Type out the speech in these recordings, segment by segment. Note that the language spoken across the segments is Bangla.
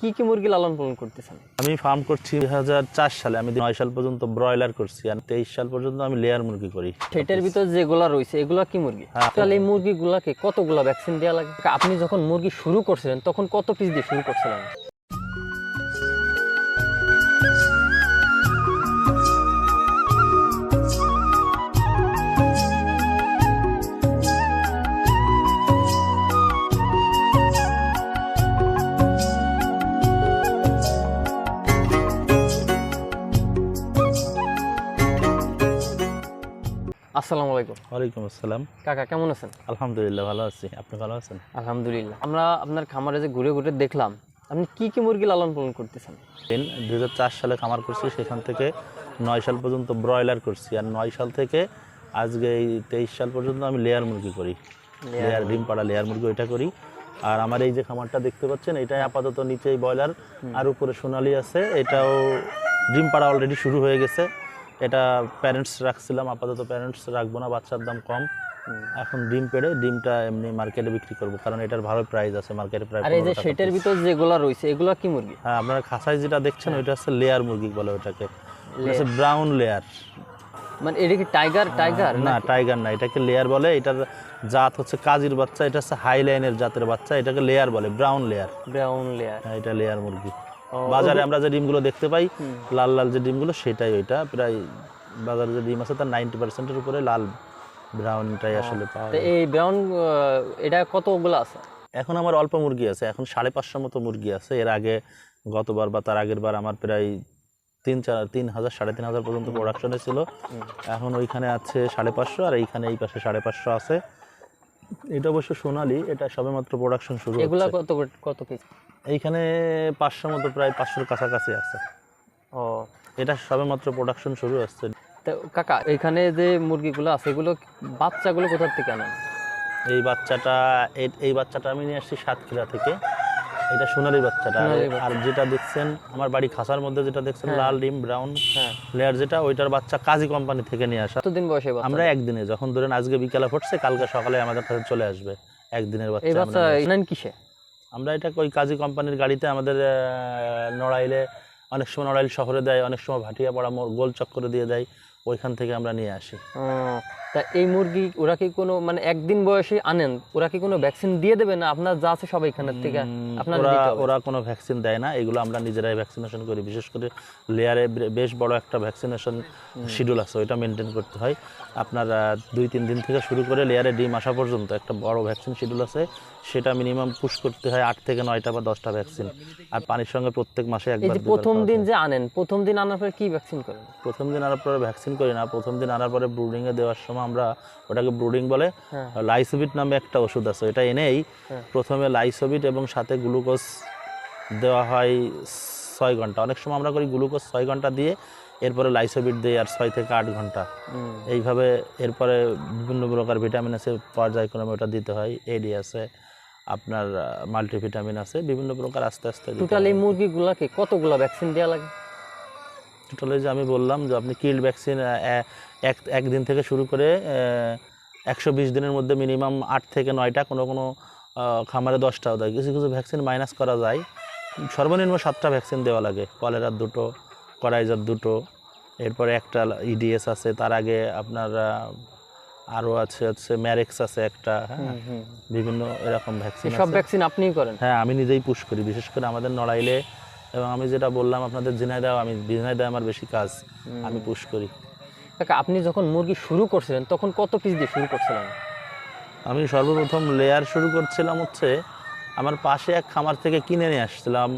কি কি মুরগি লালন পালন করতেছেন? আমি ফার্ম করছি দুই হাজার চার সালে। আমি নয় সাল পর্যন্ত ব্রয়লার করছি আর তেইশ সাল পর্যন্ত আমি লেয়ার মুরগি করি। ঠেটের ভিতর যেগুলো রয়েছে এগুলো কি মুরগি? হ্যাঁ। তাহলে এই মুরগিগুলাকে কতগুলো ভ্যাকসিন দেওয়া লাগে? আপনি যখন মুরগি শুরু করছিলেন তখন কত পিস দিয়ে শুরু করছিলেন? আসসালামু আলাইকুম। ওয়ালাইকুম আসসালাম। কাকা কেমন আছেন? আলহামদুলিল্লাহ ভালো আছি। আপনি ভালো আছেন? আলহামদুলিল্লাহ। আমরা আপনার খামারে যে ঘুরে ঘুরে দেখলাম আপনি কি কি মুরগি লালন পালন করতেছেন? দুই হাজার চার সালে খামার করছি সেখান থেকে নয় সাল পর্যন্ত ব্রয়লার করছি আর নয় সাল থেকে আজকে এই তেইশ সাল পর্যন্ত আমি লেয়ার মুরগি করি। লেয়ার ডিম পাড়া লেয়ার মুরগি ওইটা করি। আর আমার এই যে খামারটা দেখতে পাচ্ছেন এটাই আপাতত নিচেই ব্রয়লার আর উপরে সোনালি আছে এটাও ডিম পাড়া অলরেডি শুরু হয়ে গেছে। এটা প্যারেন্টস রাখছিলাম আপাতত প্যারেন্টস রাখব না বাচ্চার দাম কম। এখন ডিম পেড়ে ডিমটা এমনি মার্কেটে বিক্রি করব কারণ এটার ভালো প্রাইস আছে মার্কেটে প্রায় আর এই যে 15 টাকা সেটার ভিতর যেগুলা রয়েছে এগুলা কি মুরগি? হ্যাঁ আপনারা খাসায় যেটা দেখছেন ওইটা হচ্ছে লেয়ার মুরগি বলে ওটাকে। হচ্ছে ব্রাউন লেয়ার মানে এটা কি টাইগার টাইগার না টাইগার না এটাকে লেয়ার বলে এটার জাত হচ্ছে কাজির বাচ্চা এটা হচ্ছে হাই লাইনের জাতের বাচ্চা এটাকে লেয়ার বলে ব্রাউন লেয়ার ব্রাউন লেয়ার এটা লেয়ার মুরগি। বাজারে আমরা যে ডিমগুলো দেখতে পাই লাল লাল যে ডিমগুলো সেটাই ওইটা। প্রায় বাজারে যে ডিম আছে তার নাইনটি পার্সেন্টের উপরে লাল ব্রাউনটাই আসলে পাওয়া এই ব্রাউন এটা কতগুলো আছে? এখন আমার অল্প মুরগি আছে এখন সাড়ে পাঁচশো মতো মুরগি আছে। এর আগে গতবার বা তার আগের বার আমার প্রায় তিন চার তিন হাজার সাড়ে তিন হাজার পর্যন্ত প্রোডাকশনে ছিল। এখন ওইখানে আছে সাড়ে পাঁচশো আর এইখানে এই পাশে সাড়ে পাঁচশো আছে। এটা অবশ্য সোনালি এটা সবেমাত্র প্রোডাকশন শুরু এগুলো কত কত পিস এইখানে পাঁচশো মতো প্রায় পাঁচশোর কাছাকাছি আছে। ও এটা সবেমাত্র প্রোডাকশন শুরু হচ্ছে। তো কাকা এখানে যে মুরগিগুলো আছে এগুলো বাচ্চাগুলো কোথা থেকে আনেন? এই বাচ্চাটা এই- এই বাচ্চাটা আমি নিয়ে আসছি সাতক্ষীরা থেকে। এটা সোনালি বাচ্চাটা। আর- যেটা দেখছেন আমার বাড়ি খাসার মধ্যে যেটা দেখছেন লাল ডিম ব্রাউন হ্যাঁ। লেয়ার যেটা ওইটার বাচ্চা কাজী কোম্পানি থেকে নিয়ে আসা। কতদিন বয়সে আমরা একদিনে যখন ধরেন আজকে বিকালে ফুটছে কালকে সকালে আমাদের কাছে চলে আসবে একদিনের বাচ্চা আমরা বাচ্চা নেন কিসে? আমরা এটা ওই কাজী কোম্পানির গাড়িতে আমাদের নড়াইলে অনেক সময় নড়াইল শহরে দেয় অনেক সময় ভাটিয়া পাড়া গোল চক্করে দিয়ে দেয়। ওইখান থেকে আমরা নিয়ে আসি। তা এই মুরগি ওরা কি কোনো মানে একদিন বয়সে আনেন? ওরা কি কোনো ভ্যাকসিন দিয়ে দেবে না? আপনার যা আছে সব এখানের থেকে আপনার ওরা ওরা কোনো ভ্যাকসিন দেয় না। এগুলো আমরা নিজেরাই ভ্যাকসিনেশন করি। বিশেষ করে লেয়ারে বেশ বড় একটা ভ্যাকসিনেশন শিডিউল আছে। ওইটা মেনটেন করতে হয়। আপনার দুই তিন দিন থেকে শুরু করে লেয়ারে ডিম আসা পর্যন্ত একটা বড় ভ্যাকসিন শিডিউল আছে। সেটা মিনিমাম পুশ করতে হয় আট থেকে নয়টা বা দশটা ভ্যাকসিন আর পানির সঙ্গে প্রত্যেক মাসে একবার প্রথম দিন যে আনেন প্রথম দিন আনার পরে কি ভ্যাকসিন করেন? প্রথম দিন আনার পরে ভ্যাকসিন করি না প্রথম দিন আনার পরে ব্রুডিংয়ে দেওয়ার সময় আমরা ওটাকে ব্রুডিং বলে হ্যাঁ। লাইসোবিট নামে একটা ওষুধ আছে এটা এনেই হ্যাঁ। প্রথমে লাইসোবিট এবং সাথে গ্লুকোজ দেওয়া হয় ছয় ঘণ্টা অনেক সময় আমরা করি গ্লুকোজ ছয় ঘণ্টা দিয়ে এরপরে লাইসোবিট দিই আর ছয় থেকে আট ঘণ্টা এইভাবে এরপরে বিভিন্ন প্রকার ভিটামিন আছে পর্যায়ক্রমে ওটা দিতে হয় এডি আছে আপনার মাল্টিভিটামিন আছে বিভিন্ন প্রকার আস্তে আস্তে টোটাল এই হয়। মুরগিগুলাকে কতগুলা ভ্যাকসিন দেওয়া লাগে টোটালি যে আমি বললাম যে আপনি কিল্ড ভ্যাকসিন এক একদিন থেকে শুরু করে একশো বিশ দিনের মধ্যে মিনিমাম আট থেকে নয়টা কোনো কোনো খামারে দশটাও দেয়। কিছু কিছু ভ্যাকসিন মাইনাস করা যায়। সর্বনিম্ন সাতটা ভ্যাকসিন দেওয়া লাগে। কলেরার দুটো করাইজার দুটো এরপরে একটা ইডিএস আছে তার আগে আপনার আরও আছে হচ্ছে ম্যারেক্স আছে একটা হ্যাঁ? বিভিন্ন এরকম ভ্যাকসিন সব ভ্যাকসিন আপনিই করেন? হ্যাঁ আমি নিজেই পুশ করি। বিশেষ করে আমাদের নড়াইলে এবং আমি যেটা বললাম আপনাদের ঝিনাইদাও আমি ঝিনাইদায় আমার বেশি কাজ আমি পুশ করি। কাকা আপনি যখন মুরগি শুরু করছিলেন তখন কত পিস দিয়ে শুরু করছিলেন? আমি সর্বপ্রথম লেয়ার শুরু করছিলাম হচ্ছে আমার পাশে এক খামার থেকে কিনে নিয়ে আসছিলাম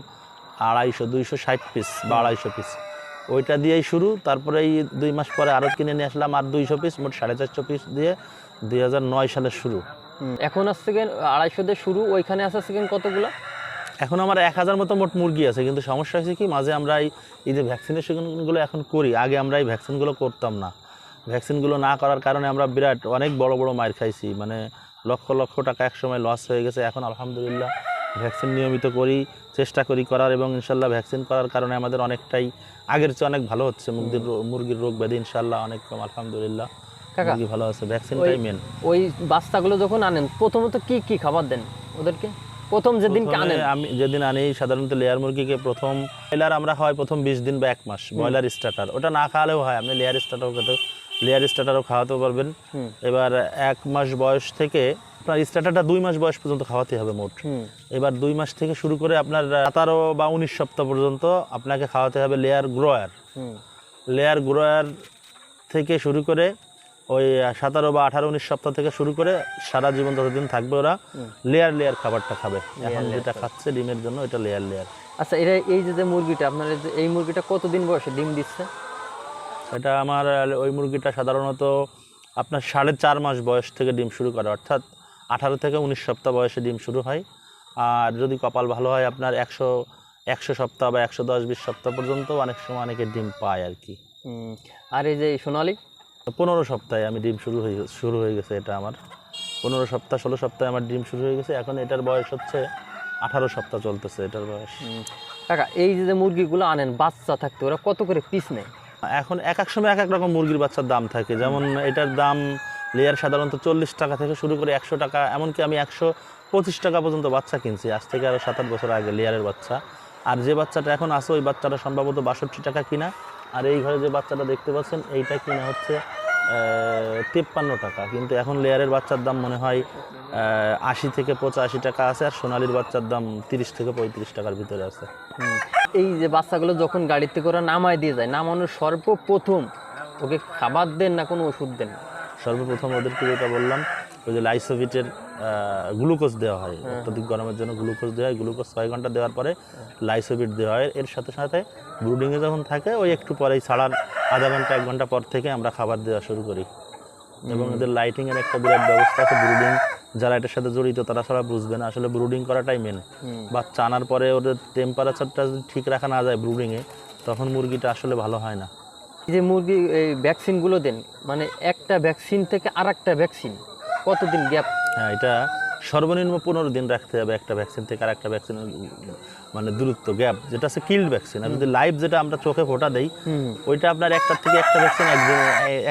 আড়াইশো দুইশো ষাট পিস বা আড়াইশো পিস ওইটা দিয়েই শুরু তারপরে এই দুই মাস পরে আরও কিনে নিয়ে আসলাম আর দুইশো পিস মোট সাড়ে চারশো পিস দিয়ে দুই হাজার নয় সালে শুরু। এখন আসছে আড়াইশো দিয়ে শুরু ওইখানে আসা সেকেন্ড কতগুলো? এখন আমার এক হাজার মতো মোট মুরগি আছে কিন্তু সমস্যা হয়েছে কি মাঝে আমরা এই যে ভ্যাকসিনেশনগুলো এখন করি আগে আমরা এই ভ্যাকসিনগুলো করতাম না। ভ্যাকসিনগুলো না করার কারণে আমরা বিরাট অনেক বড় বড় মার খাইছি মানে লক্ষ লক্ষ টাকা একসময় লস হয়ে গেছে। এখন আলহামদুলিল্লাহ ভ্যাকসিন নিয়মিত করি চেষ্টা করি করার এবং ইনশাল্লাহ ভ্যাকসিন করার কারণে আমাদের অনেকটাই আগের চেয়ে অনেক ভালো হচ্ছে। মুরগির মুরগির রোগ ব্যাধি ইনশাল্লাহ অনেক কম আলহামদুলিল্লাহ। মুরগি ভালো আছে ভ্যাকসিনটাই মেন ওই বাচ্চাগুলো যখন আনেন প্রথমত কি কি খাবার দেন ওদেরকে? প্রথম যেদিনকে আনেন। আমি যেদিন আনি সাধারণত লেয়ার মুরগিকে প্রথম ব্রয়লার আমরা হয় প্রথম বিশ দিন বা এক মাস ব্রয়লার স্টার্টার ওটা না খাওয়ালেও হয় আপনি লেয়ার স্টার্টারও খেতে লেয়ার স্টার্টারও খাওয়াতে পারবেন। এবার এক মাস বয়স থেকে আপনার স্টার্টারটা দুই মাস বয়স পর্যন্ত খাওয়াতে হবে মোট। এবার দুই মাস থেকে শুরু করে আপনার সতেরো বা উনিশ সপ্তাহ পর্যন্ত আপনাকে খাওয়াতে হবে লেয়ার গ্রোয়ার হুম। লেয়ার গ্রোয়ার থেকে শুরু করে ওই সতেরো বা আঠারো উনিশ সপ্তাহ থেকে শুরু করে সারা জীবন যতদিন থাকবে ওরা লেয়ার লেয়ার খাবারটা খাবে। এখন যেটা খাচ্ছে ডিমের জন্য এটা লেয়ার লেয়ার আচ্ছা এটা এই যে যে মুরগিটা আপনার এই মুরগিটা কতদিন বয়সে ডিম দিচ্ছে? এটা আমার ওই মুরগিটা সাধারণত আপনার সাড়ে চার মাস বয়স থেকে ডিম শুরু করে অর্থাৎ আঠারো থেকে উনিশ সপ্তাহ বয়সে ডিম শুরু হয়। আর যদি কপাল ভালো হয় আপনার একশো একশো সপ্তাহ বা একশো দশ বিশ সপ্তাহ পর্যন্ত অনেক সময় অনেকে ডিম পায় আর কি। আর এই যে সোনালি? পনেরো সপ্তাহে আমি ডিম শুরু হয়ে শুরু হয়ে গেছে এটা আমার। পনেরো সপ্তাহ ষোলো সপ্তাহে আমার ডিম শুরু হয়ে গেছে। এখন এটার বয়স হচ্ছে আঠারো সপ্তাহ চলতেছে এটার বয়স। কাকা এই যে যে মুরগিগুলো আনেন বাচ্চা থাকতে ওরা কত করে পিস নেয়? এখন এক এক সময় এক এক রকম মুরগির বাচ্চার দাম থাকে। যেমন এটার দাম লেয়ার সাধারণত চল্লিশ টাকা থেকে শুরু করে একশো টাকা এমনকি আমি একশো পঁচিশ টাকা পর্যন্ত বাচ্চা কিনছি। আজ থেকে আরও সাত আট বছর আগে লেয়ারের বাচ্চা। আর যে বাচ্চাটা এখন আছে ওই বাচ্চাটা সম্ভবত বাষট্টি টাকা কিনা। আর এই ঘরে যে বাচ্চাটা দেখতে পাচ্ছেন এইটা কিনা হচ্ছে তেপ্পান্ন টাকা। কিন্তু এখন লেয়ারের বাচ্চার দাম মনে হয় আশি থেকে পঁচাশি টাকা আছে আর সোনালির বাচ্চার দাম তিরিশ থেকে পঁয়ত্রিশ টাকার ভিতরে আছে। এই যে বাচ্চাগুলো যখন গাড়িতে করে নামায় দিয়ে যায় নামানোর সর্বপ্রথম ওকে খাবার দেন না কোনো ওষুধ দেন সর্বপ্রথম ওদেরকে যেটা বললাম ওই যে লাইসোভিটের গ্লুকোজ দেওয়া হয়। অত্যধিক গরমের জন্য গ্লুকোজ দেওয়া হয়। গ্লুকোজ ছয় ঘণ্টা দেওয়ার পরে লাইসোবিট দেওয়া হয়। এর সাথে সাথে ব্রুডিংয়ে যখন থাকে ওই একটু পরেই ছাড়ার আধা ঘণ্টা এক ঘণ্টা পর থেকে আমরা খাবার দেওয়া শুরু করি। এবং এদের লাইটিংয়ের একটা বিরাট ব্যবস্থা আছে। ব্রুডিং যারা এটার সাথে জড়িত তারা ছাড়া বুঝবে না। আসলে ব্রুডিং করাটাই মেন। বাচ্চা আনার পরে ওদের টেম্পারেচারটা যদি ঠিক রাখা না যায় ব্রুডিংয়ে তখন মুরগিটা আসলে ভালো হয় না। এই যে মুরগি এই ভ্যাকসিনগুলো দেন মানে একটা ভ্যাকসিন থেকে আর একটা ভ্যাকসিন কতদিন গ্যাপ হ্যাঁ এটা সর্বনিম্ন পনেরো দিন রাখতে হবে একটা ভ্যাকসিন থেকে আর একটা ভ্যাকসিনের মানে দূরত্ব গ্যাপ যেটা আছে কিল্ড ভ্যাকসিন আর যদি লাইভ যেটা আমরা চোখে ফোটা দেই ওইটা আপনার একটার থেকে একটা ভ্যাকসিন একদিন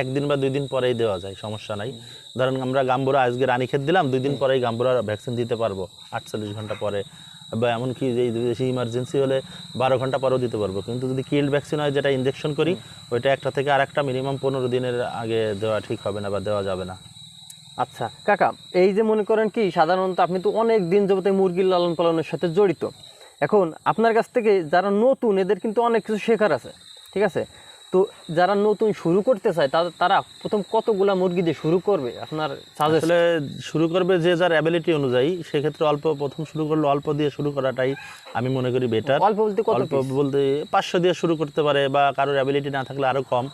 একদিন বা দুই দিন পরেই দেওয়া যায় সমস্যা নাই। ধরেন আমরা গাম্বুরা আজকে রানীক্ষেত দিলাম দুই দিন পরেই গাম্বুরা ভ্যাকসিন দিতে পারব আটচল্লিশ ঘণ্টা পরে। বা এমনকি যে বেশি ইমার্জেন্সি হলে বারো ঘণ্টা পরেও দিতে পারব। কিন্তু যদি কিল্ড ভ্যাকসিন হয় যেটা ইঞ্জেকশন করি ওইটা একটা থেকে আর একটা মিনিমাম পনেরো দিনের আগে দেওয়া ঠিক হবে না বা দেওয়া যাবে না। আচ্ছা কাকা এই যে মনে করেন কি সাধারণত আপনি তো অনেক দিন যাবত মুরগির লালন পালনের সাথে জড়িত। এখন আপনার কাছ থেকে যারা নতুন এদের কিন্তু অনেক কিছু শেখার আছে ঠিক আছে? তো যারা নতুন শুরু করতে চায় তাদের তারা প্রথম কতগুলা মুরগি দিয়ে শুরু করবে? আপনার আসলে শুরু করবে যে যার অ্যাবিলিটি অনুযায়ী সেক্ষেত্রে অল্প প্রথম শুরু করলে অল্প দিয়ে শুরু করাটাই আমি মনে করি বেটার অল্প বলতে কত অল্প বলতে পাঁচশো দিয়ে শুরু করতে পারে বা কারোর অ্যাবিলিটি না থাকলে আরও কম।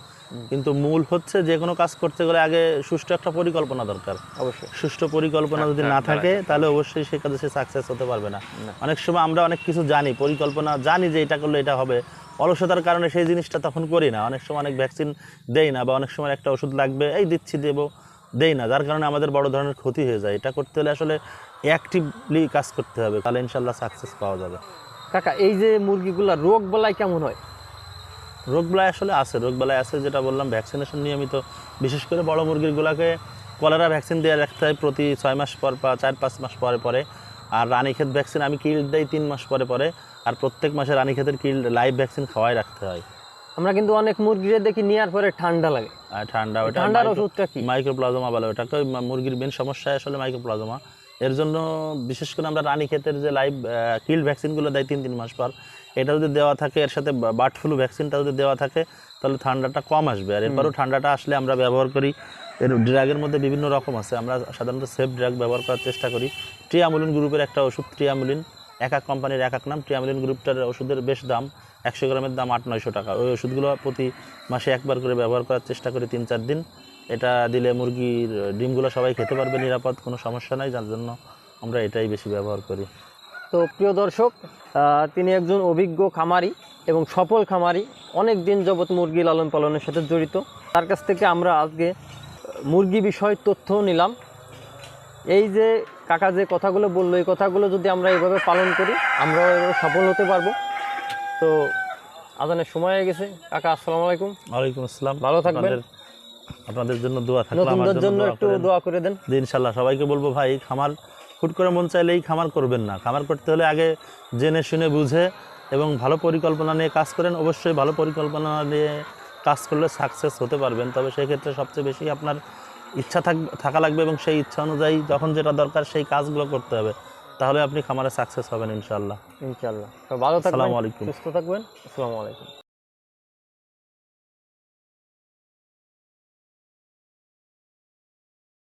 কিন্তু মূল হচ্ছে যে কোনো কাজ করতে গেলে আগে সুষ্ঠু একটা পরিকল্পনা দরকার। অবশ্যই। সুষ্ঠু পরিকল্পনা যদি না থাকে তাহলে অবশ্যই সে কাজে সে সাকসেস হতে পারবে না। অনেক সময় আমরা অনেক কিছু জানি পরিকল্পনা জানি যে এটা করলে এটা হবে। অলসতার কারণে সেই জিনিসটা তখন করি না। অনেক সময় অনেক ভ্যাকসিন দেই না বা অনেক সময় একটা ওষুধ লাগবে এই দিচ্ছি দেবো দেই না। যার কারণে আমাদের বড় ধরনের ক্ষতি হয়ে যায়। এটা করতে হলে আসলে অ্যাক্টিভলি কাজ করতে হবে। তাহলে ইনশাল্লাহ সাকসেস পাওয়া যাবে। কাকা এই যে মুরগিগুলা রোগ বলাই কেমন হয়? রোগবালাই আসলে আছে রোগবালাই আছে যেটা বললাম ভ্যাকসিনেশন নিয়মিত। বিশেষ করে বড় মুরগিরগুলোকে কলেরা ভ্যাকসিন দিয়ে রাখতে হয় প্রতি ছয় মাস পর বা চার পাঁচ মাস পরে পরে। আর রানীক্ষেত ভ্যাকসিন আমি কিল দেই তিন মাস পরে পরে। আর প্রত্যেক মাসে রানীক্ষেতের কিল লাইভ ভ্যাকসিন খাওয়াই রাখতে হয়। আমরা কিন্তু অনেক মুরগিরে দেখি নেওয়ার পরে ঠান্ডা লাগে। আর ঠান্ডা ওটা ঠান্ডার ওষুধটা কি? মাইক্রোপ্লাজমা বলে ওটাকে। মুরগির মেন সমস্যা আসলে মাইক্রোপ্লাজমা এর জন্য বিশেষ করে আমরা রানীক্ষেতের যে লাইভ কিল ভ্যাকসিনগুলো দেয় তিন তিন মাস পর এটা যদি দেওয়া থাকে, এর সাথে বার্ড ফ্লু ভ্যাকসিনটা যদি দেওয়া থাকে, তাহলে ঠান্ডাটা কম আসবে। আর এরপরও ঠান্ডাটা আসলে আমরা ব্যবহার করি। এর ড্রাগের মধ্যে বিভিন্ন রকম আছে। আমরা সাধারণত সেফ ড্রাগ ব্যবহার করার চেষ্টা করি। ট্রিয়ামুলিন গ্রুপের একটা ওষুধ, ট্রিয়ামুলিন। এক এক কোম্পানির এক এক নাম। ট্রিয়ামুলিন গ্রুপটার ওষুধের বেশ দাম, একশো গ্রামের দাম আট নয়শো টাকা। ওই ওষুধগুলো প্রতি মাসে একবার করে ব্যবহার করার চেষ্টা করি তিন চার দিন। এটা দিলে মুরগির ডিমগুলো সবাই খেতে পারবে নিরাপদ, কোনো সমস্যা নাই। যার জন্য আমরা এটাই বেশি ব্যবহার করি। তো প্রিয় দর্শক তিনি একজন অভিজ্ঞ খামারি এবং সফল খামারি অনেক দিন যাবৎ মুরগি লালন পালনের সাথে জড়িত। তার কাছ থেকে আমরা আজকে মুরগি বিষয় তথ্য নিলাম। এই যে কাকা যে কথাগুলো বলল এই কথাগুলো যদি আমরা এইভাবে পালন করি আমরা এভাবে সফল হতে পারব। তো আজানের সময় হয়ে গেছে। কাকা আসসালামু আলাইকুম। ওয়ালাইকুম আসসালাম। ভালো থাকবেন। আপনাদের- জন্য দোয়া থাকল আমাদের জন্য একটু দোয়া করে দেন। জি, ইনশাল্লাহ সবাইকে বলব ভাই খামার হুট করে মন চাইলেই খামার করবেন না। খামার করতে হলে আগে জেনে শুনে বুঝে এবং ভালো পরিকল্পনা নিয়ে কাজ করেন। অবশ্যই ভালো পরিকল্পনা নিয়ে কাজ করলে সাকসেস হতে পারবেন। তবে সেই ক্ষেত্রে সবচেয়ে বেশি আপনার ইচ্ছা থাক থাকা লাগবে এবং সেই ইচ্ছা অনুযায়ী যখন যেটা দরকার সেই কাজগুলো করতে হবে। তাহলে আপনি খামারে সাকসেস হবেন ইনশাল্লাহ ইনশাল্লাহ ভালো থাকবেন আসসালামু আলাইকুম। সুস্থ থাকবেন। আসসালামু আলাইকুম।